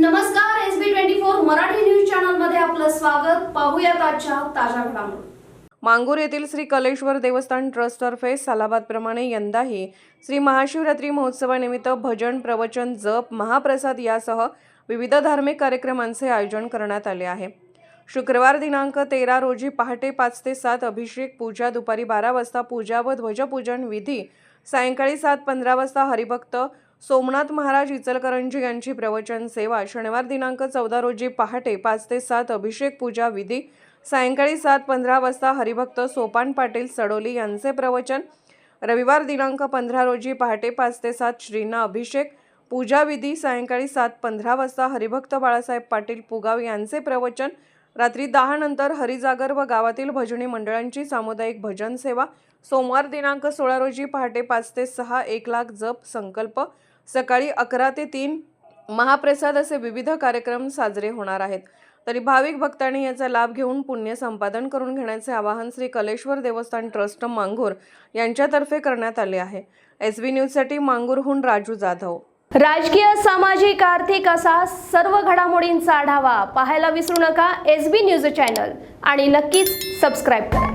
नमस्कार S B twenty four Marathi news चॅनलमध्ये आपलं स्वागत. पाहूयात आजच्या ताज्या घडामोडी. मांगूर येथील श्री कलेश्वर देवस्थान ट्रस्टतर्फे सालाबादप्रमाणे यंदाही श्री महाशिवरात्री महोत्सवानिमित्त भजन प्रवचन जप महाप्रसाद यासह विविध धार्मिक कार्यक्रमांचे आयोजन करण्यात आले आहे. शुक्रवार दिनांक तेरा रोजी पहाटे पाच ते सात अभिषेक पूजा दुपारी बारा वाजता पूजा व ध्वजपूजन विधी सायंकाळी सात पंधरा वाजता हरिभक्त सोमनाथ महाराज इचलकरंजी यांची प्रवचन सेवा शनिवार दिनांक चौदा रोजी पहाटे पाच ते सात अभिषेक पूजा विधी सायंकाळी सात पंधरा वाजता हरिभक्त सोपान पाटील सडोली यांचे प्रवचन रविवार दिनांक पंधरा रोजी पहाटे पाच ते सात श्रीना अभिषेक पूजा विधी सायंकाळी सात पंधरा वाजता हरिभक्त बाळासाहेब पाटील पुगाव यांचे प्रवचन रात्री दहा नंतर हरिजागर व गावातील भजनी मंडळांची सामुदायिक भजन सेवा सोमवार दिनांक सोळा रोजी पहाटे पाच ते सहा एक लाख जप संकल्प सकाळी अकरा ते तीन महाप्रसाद असे विविध कार्यक्रम साजरे होणार आहेत. तरी भाविक भक्तांनी याचा लाभ घेऊन पुण्य संपादन करून घेण्याचे आवाहन श्री कलेश्वर देवस्थान ट्रस्ट मांगूर यांच्यातर्फे करण्यात आले आहे. एस बी न्यूजसाठी मांगूरहून राजू जाधव. राजकीय सामाजिक आर्थिक असा सर्व घडामोडींचा आढावा पाहायला विसरू नका एस बी न्यूज चॅनल आणि नक्कीच सबस्क्राईब करा.